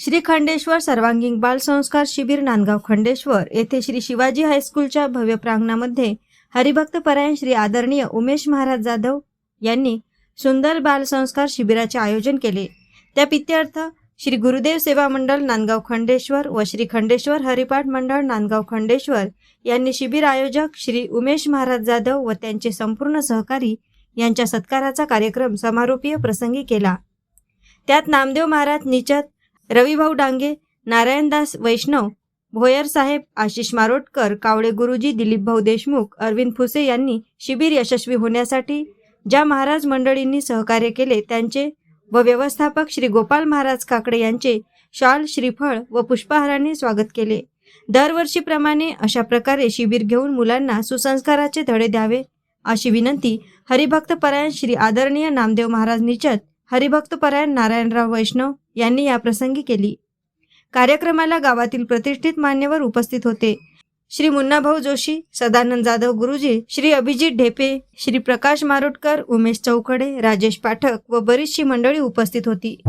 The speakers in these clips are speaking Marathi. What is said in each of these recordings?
श्री खंडेश्वर सर्वांगीण बाल संस्कार शिबिर नांदगाव खंडेश्वर येथे श्री शिवाजी हायस्कूलच्या भव्य प्रांगणामध्ये हरिभक्त परायण श्री आदरणीय उमेश महाराज जाधव यांनी सुंदर बाल संस्कार शिबिराचे आयोजन केले. त्या पित्यार्थ श्री गुरुदेव सेवा मंडळ नांदगाव खंडेश्वर व श्री खंडेश्वर हरिपाठ मंडळ नांदगाव खंडेश्वर यांनी शिबिर आयोजक श्री उमेश महाराज जाधव व त्यांचे संपूर्ण सहकारी यांच्या सत्काराचा कार्यक्रम समारोपीय प्रसंगी केला. त्यात नामदेव महाराज निचत रविभाऊ डांगे नारायणदास वैष्णव भोयर साहेब आशिष मारोटकर कावळे गुरुजी दिलीपभाऊ देशमुख अरविंद फुसे यांनी शिबिर यशस्वी होण्यासाठी ज्या महाराज मंडळींनी सहकार्य केले त्यांचे व व्यवस्थापक श्री गोपाल महाराज काकडे यांचे शाल श्रीफळ व पुष्पहाराने स्वागत केले. दरवर्षीप्रमाणे अशा प्रकारे शिबिर घेऊन मुलांना सुसंस्काराचे धडे द्यावे अशी विनंती हरिभक्त परायण श्री आदरणीय नामदेव महाराज निचत हरिभक्त परायण नारायणराव वैष्णव यांनी या प्रसंगी केली. कार्यक्रमाला गावातील प्रतिष्ठित मान्यवर उपस्थित होते. श्री मुन्नाभाऊ जोशी सदानंद जाधव गुरुजी श्री अभिजित ढेपे श्री प्रकाश मारोटकर उमेश चौकडे राजेश पाठक व बरीचशी मंडळी उपस्थित होती.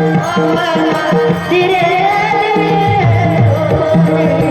Oh, oh, oh, oh,